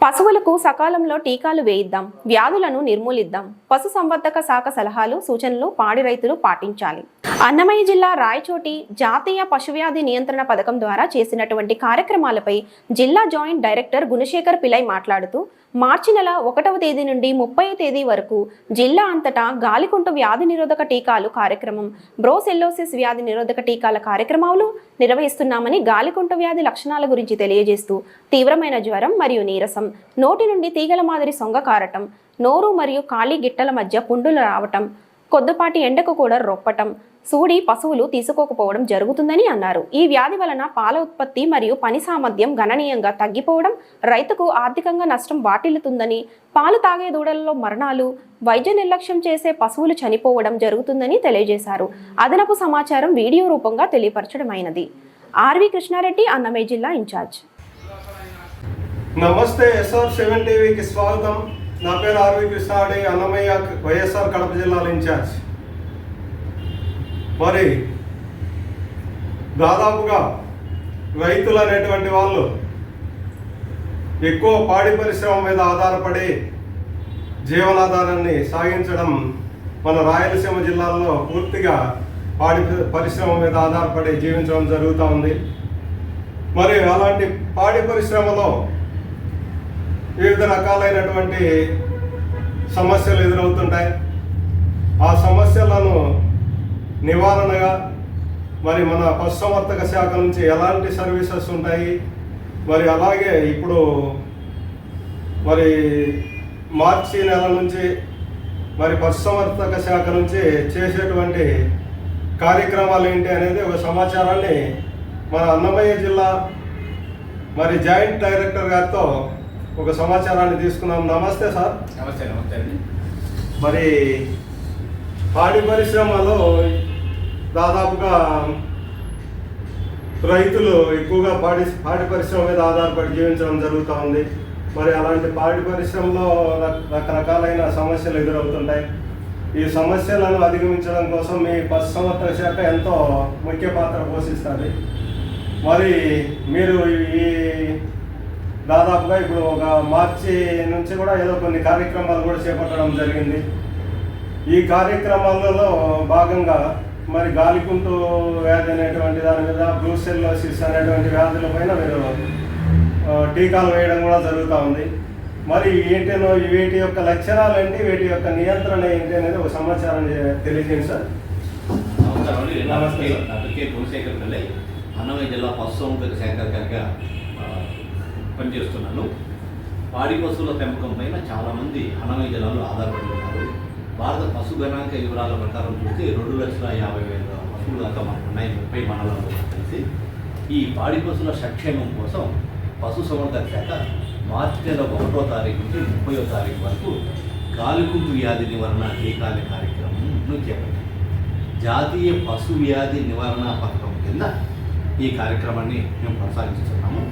పశువులకు సకాలంలో టీకాలు వేయిద్దాం వ్యాధులను నిర్మూలిద్దాం పశు సంవర్ధక శాఖ సలహాలు సూచనలు పాడి రైతులు పాటించాలి. అన్నమయ్య జిల్లా రాయచోటి జాతీయ పశువ్యాధి నియంత్రణ పథకం ద్వారా చేసినటువంటి కార్యక్రమాలపై జిల్లా జాయింట్ డైరెక్టర్ గుణశేఖర్ పిలై మాట్లాడుతూ మార్చి నెల ఒకటవ తేదీ నుండి ముప్పై తేదీ వరకు జిల్లా అంతటా గాలికుంటు వ్యాధి నిరోధక టీకాలు కార్యక్రమం బ్రోసెల్లోసిస్ వ్యాధి నిరోధక టీకాల కార్యక్రమాలు నిర్వహిస్తున్నామని గాలికుంటు వ్యాధి లక్షణాల గురించి తెలియజేస్తూ తీవ్రమైన జ్వరం మరియు నీరసం నోటి నుండి తీగల మాదిరి సొంగ కారటం నోరు మరియు ఖాళీ గిట్టల మధ్య పుండులు రావటం కొద్దిపాటి ఎండకు కూడా రొప్పటం సూడి పశువులు తీసుకోకపోవడం జరుగుతుందని అన్నారు. ఈ వ్యాధి వలన పాల ఉత్పత్తి మరియు పని సామర్థ్యం గణనీయంగా తగ్గిపోవడం రైతుకు ఆర్థికంగా నష్టం వాటిల్లుతుందని పాలు తాగే దూడలలో మరణాలు వైద్య నిర్లక్ష్యం చేసే పశువులు చనిపోవడం జరుగుతుందని తెలియజేశారు. అదనపు సమాచారం వీడియో రూపంగా తెలియపరచడమైనది. ఆర్వి కృష్ణారెడ్డి అన్నమయ్య జిల్లా ఇన్ఛార్జ్. నమస్తే ఎస్ఆర్ సెవెన్ టీవీకి స్వాగతం. నా పేరు ఆర్వి కృష్ణాడి అన్నమయ్య వైఎస్ఆర్ కడప జిల్లాల ఇన్ఛార్జ్. మరి దాదాపుగా రైతులు అనేటువంటి వాళ్ళు ఎక్కువ పాడి పరిశ్రమ మీద ఆధారపడి జీవనాధారాన్ని సాగించడం మన రాయలసీమ జిల్లాలో పూర్తిగా పాడి పరిశ్రమ మీద ఆధారపడి జీవించడం జరుగుతూ ఉంది. మరి అలాంటి పాడి పరిశ్రమలో వివిధ రకాలైనటువంటి సమస్యలు ఎదురవుతుంటాయి. ఆ సమస్యలను నివారణగా మరి మన పశుసంవర్ధక శాఖ నుంచి ఎలాంటి సర్వీసెస్ ఉంటాయి? మరి అలాగే ఇప్పుడు మరి మార్చి నెల నుంచి మరి పశుసంవర్ధక శాఖ నుంచి చేసేటువంటి కార్యక్రమాలు ఏంటి అనేది ఒక సమాచారాన్ని మన అన్నమయ్య జిల్లా మరి జాయింట్ డైరెక్టర్ గారితో ఒక సమాచారాన్ని తీసుకున్నాం. నమస్తే సార్. నమస్తే నమస్తే అండి. మరి పాడి పరిశ్రమలో దాదాపుగా రైతులు ఎక్కువగా పాడి పాడి పరిశ్రమ మీద ఆధారపడి జీవించడం జరుగుతూ ఉంది. మరి అలాంటి పాడి పరిశ్రమలో రక- రకరకాలైన సమస్యలు ఎదురవుతుంటాయి. ఈ సమస్యలను అధిగమించడం కోసం మీ పశుసంవర్ధక శాఖ ఎంతో ముఖ్య పాత్ర పోషిస్తుంది. మరి మీరు ఈ దాదాపుగా ఇప్పుడు ఒక మార్చి నుంచి కూడా ఏదో కొన్ని కార్యక్రమాలు కూడా చేపట్టడం జరిగింది. ఈ కార్యక్రమాలలో భాగంగా మరి గాలికుంటు వ్యాధి అనేటువంటి దాని మీద బ్రూసెల్లోసిస్ అనేటువంటి వ్యాధుల పైన మీరు టీకాలు వేయడం కూడా జరుగుతూ ఉంది. మరి ఏంటనో వీటి యొక్క లక్షణాలు ఏంటి వీటి యొక్క నియంత్రణ ఏంటి అనేది ఒక సమాచారం తెలియజేయండి సార్. నమస్తే. డాక్టర్ కే- గుణశేఖర్ పిల్లై అన్నమయ్య జిల్లా పశుసంవర్ధక శాఖాధికారిగా ఆ, పనిచేస్తున్నాను. పాడి పశువుల పెంపకం పైన చాలామంది అన్నమయ్య జిల్లాలో ఆధారపడి ఉన్నారు భారత పశు గణాంక వివరాల ప్రకారం చూస్తే రెండు లక్షల యాభై వేల పశువులు దాకా మనకు ఉన్నాయి. ముప్పై మండలాల్లో కలిసి. ఈ పాడి పశువుల సంక్షేమం కోసం పశు సంవర్ధక శాఖ మార్చి నెల ఒకటో తారీఖు నుంచి ముప్పయో తారీఖు వరకు గాలికుంపు వ్యాధి నివారణ టీకాల కార్యక్రమంను చేపట్టింది. జాతీయ పశు వ్యాధి నివారణ పథకం కింద ఈ కార్యక్రమాన్ని మేము కొనసాగిస్తున్నాము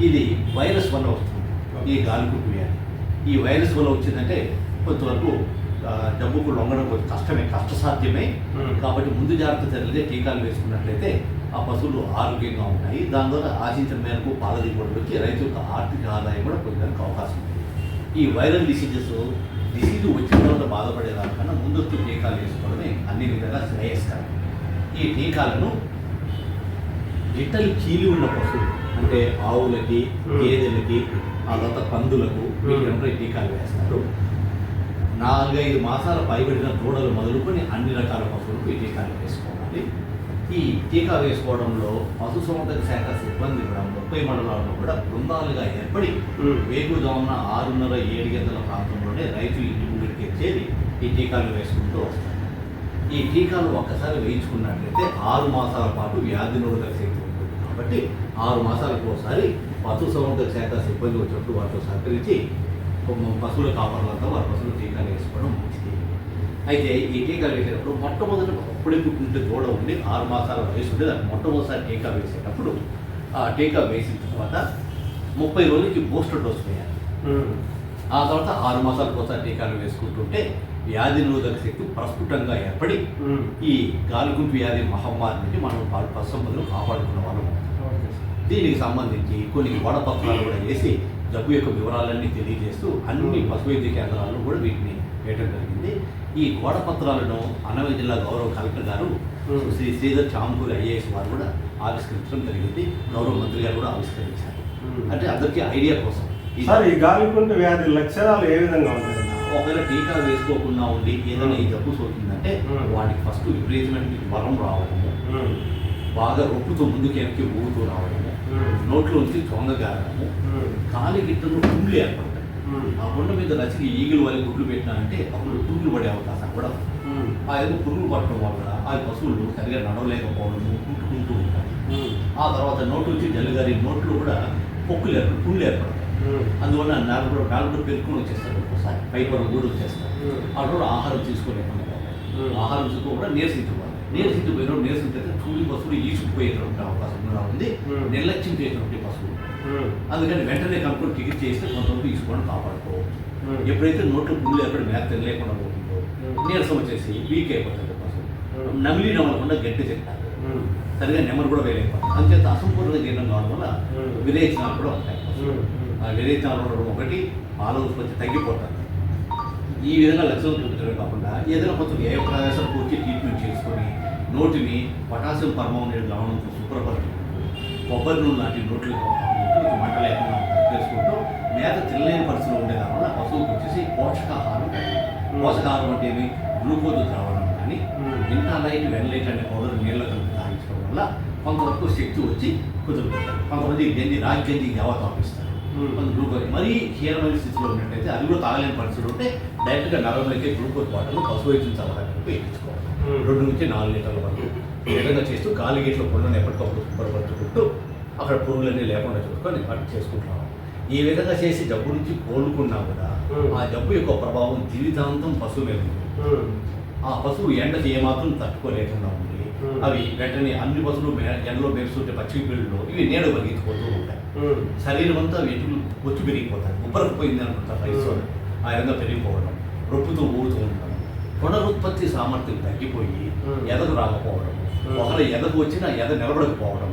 ఇది వైరస్ వల్ల వస్తుంది. ఈ గాలికుంటు వ్యాధి ఈ వైరస్ వల్ల వచ్చిందంటే కొంతవరకు ఆ, జబ్బుకు లొంగడం కొంచెం కష్టమే కష్టసాధ్యమే. కాబట్టి ముందు జాగ్రత్త చర్యలే టీకాలు వేసుకున్నట్లయితే ఆ పశువులు ఆరోగ్యంగా ఉంటాయి. దాని ద్వారా ఆశించిన మేరకు పాల దిగుబడి వచ్చి రైతు యొక్క ఆర్థిక ఆదాయం కూడా పొందడానికి అవకాశం ఉంది. ఈ వైరల్ డిసీజెస్ డిసీజ్ వచ్చిన తర్వాత బాధపడేదానికన్నా ముందస్తు టీకాలు వేసుకోవడమే అన్ని విధాలుగా శ్రేయస్కరం. ఈ టీకాలను గిట్టలు చీలి ఉన్న పశువులు అంటే ఆవులకి. గేదెలకి ఆ తర్వాత పందులకు వీటిలో ఈ టీకాలు వేస్తారు. నాలుగైదు మాసాల పైబడిన దూడలు మొదలుకొని అన్ని రకాల పశువులకు ఈ టీకాలు వేసుకోవాలి. ఈ టీకా వేసుకోవడంలో పశు సంవర్ధక శాఖ సిబ్బంది కూడా ముప్పై మండలాల్లో కూడా బృందాలుగా ఏర్పడి వేగుజామున ఆరున్నర ఏడు గంటల ప్రాంతంలోనే రైతు ఇంటి ముందుకి చేరి ఈ టీకాలు వేసుకుంటూ వస్తారు. ఈ టీకాలు ఒక్కసారి వేయించుకున్నట్లయితే ఆరు మాసాల పాటు వ్యాధి నిరోధక శక్తి కాబట్టి ఆరు మాసాలకు ఒకసారి పశు సంవర్ధక శాఖ సిబ్బంది వచ్చినప్పుడు వాటితో సహకరించి పశువుల కాపర్లంతా వారి పశువులు టీకాలు వేసుకోవడం మంచిది. అయితే ఈ టీకాలు వేసేటప్పుడు మొట్టమొదటి అప్పుడే పుట్టింటే దూడ ఉండి ఆరు మాసాల వయసు ఉండి దానికి మొట్టమొదటిసారి టీకా వేసేటప్పుడు ఆ టీకా వేసిన తర్వాత ముప్పై రోజులకి బూస్టర్ డోస్ వేయాలి. ఆ తర్వాత ఆరు మాసాలకు ఒకసారి టీకాలు వేసుకుంటుంటే వ్యాధి నిరోధక శక్తి ప్రస్ఫుటంగా ఏర్పడి ఈ గాలిగుంటు వ్యాధి మహమ్మారి నుంచి మనం పశు సంపదను కాపాడుకున్న వాళ్ళం. దీనికి సంబంధించి కొన్ని గోడపత్రాలు కూడా వేసి జబ్బు యొక్క వివరాలన్నీ తెలియజేస్తూ అన్ని పశు వైద్య కేంద్రాల్లో కూడా వీటిని వేయడం జరిగింది. ఈ గోడపత్రాలను అన్నమయ్య జిల్లా గౌరవ కలెక్టర్ గారు. శ్రీ శ్రీధర్ చాంపూరి ఐఏఎస్ వారు కూడా ఆవిష్కరించడం జరిగింది. గౌరవ మంత్రి గారు కూడా ఆవిష్కరించారు. అంటే అందరికీ ఐడియా కోసం. ఈ గాలికుంట వ్యాధి లక్షణాలు ఏ విధంగా ఉంటాయి? ఒకవేళ టీకా వేసుకోకుండా ఉండి ఏదైనా ఈ జబ్బు సోకిందంటే. వాటికి ఫస్ట్ విపరీతమైన జ్వరం రావడము. బాగా రొప్పుతూ ముందుకు వెనక్కి ఊగుతూ రావడము నోట్లోంచి చొంగ గారడము. కాలి గిట్టలు పుండ్లు ఏర్పడతాయి. ఆ కొండ మీద రచికి ఈగిలు వల్ల గుడ్లు పెట్టినారంటే అప్పుడు పురుగులు పడే అవకాశం కూడా. ఆ ఏదో పురుగులు పట్టడం వల్ల ఆ పశువులు సరిగా నడవలేకపోవడము కుంటుకుంటూ ఉంటాయి. ఆ తర్వాత నోటు వచ్చి జల్లుగారి నోట్లో కూడా పొక్కులు ఏర్పడి పుండ్లు ఏర్పడతాయి. అందువల్ల నాలుగు నాలుగు పెరుకుని వచ్చేస్తారు ఒకసారి పైపర కూడా వచ్చేస్తారు. అప్పుడు ఆహారం తీసుకోలేకుండా పోతాయి. ఆహారం తీసుకోకుండా నీరసించుకోవాలి నీరసించిపోయిన నీరసించే చూడి పశువులు ఈసుకుపోయేటువంటి అవకాశం కూడా ఉంది. Hmm. నిర్లక్ష్యం చేసినటువంటి పశువులు అందుకని వెంటనే కనుక్కొని టికెట్ చేస్తే కొంతవరకు తీసుకోవడం కాపాడుకోవచ్చు. ఎప్పుడైతే నోట్లో పుల్లు ఏర్పడి మేత తినలేకుండా పోతుందో Hmm. నీరసం వచ్చేసి వీక్ అయిపోతుంది పశువు Hmm. నమిలి నమలకుండా గట్టి తింటారు. సరిగా నెమరు కూడా వేయలేకపోతుంది అంచేత అసంపూర్ణ జీర్ణం కావడం వల్ల Hmm. విరేచనాలు కూడా ఉంటాయి. విరేచనాలు ఉండడం ఒకటి పాల ఉత్పత్తి తగ్గిపోతుంది ఈ విధంగా లక్షణాలు చూపించడమే కాకుండా ఏదైనా కొంచెం ఏ ప్రయాసం పూర్తి ట్రీట్మెంట్ చేసుకొని నోటిని పొటాషియం పర్మాంగనేట్ లవణంతో శుభ్రపరచుకుంటూ కొబ్బరి నూనె లాంటి నోట్లు మంట లేకుండా చేసుకుంటూ మేత తినలేని పరిస్థితులు ఉండే దానివల్ల పశువుకి వచ్చేసి పోషకాహారం పోషకాహారం అంటే ఏమి? గ్లూకోజ్ ద్రావణం కానీ ఇంత లైట్ వెన్లైట్ అనే పౌడర్ నీళ్ళ కలిపి తాగించడం వల్ల కొంతవరకు శక్తి వచ్చి కుదురుతుంది. కొంతమంది గంజి రాగి గంజి కొంత గ్లూకోజ్ మరీ హీనమైన స్థితిలో ఉన్నట్టయితే అది కూడా తాగలేని పరిస్థితులు ఉంటే డైరెక్ట్గా నలభైకే గ్లూకోజ్ బాటిల్ పశువు వైద్యం చదవడానికి ఉపయోగించుకోవాలి. రెండు నుంచి నాలుగు లీటర్ల వరకు. ఈ విధంగా చేస్తూ గాలి గీట్లో కొండను ఎప్పటికప్పుడు శుభ్రపరచుకుంటూ అక్కడ పురుగులన్నీ లేకుండా చూసుకొని వాటిని చేసుకుంటున్నాం. ఈ విధంగా చేసి జబ్బు నుంచి కోలుకున్నా కూడా ఆ జబ్బు యొక్క ప్రభావం జీవితాంతం పశువు మీద ఉంది ఆ పశువు ఎండకి ఏమాత్రం తట్టుకోలేకుండా ఉంది Hmm. అవి వెంటనే అన్ని పశువులు ఎండలో మెరుస్తుంటే పచ్చి పిల్లలు ఇవి నీడ ఉంటాయి శరీరం అంతా వెతులు వచ్చి పెరిగిపోతాయి ఉబ్బరకపోయింది అనుకుంటారు రైస్ Hmm. ఆ విధంగా పెరిగిపోవడం రొప్పుతూ ఊగుతూ ఉండడం పునరుత్పత్తి సామర్థ్యం తగ్గిపోయి Hmm. ఎదకు రాకపోవడం Hmm. ఒకవేళ ఎదకు వచ్చినా ఎద నిలబడకపోవడం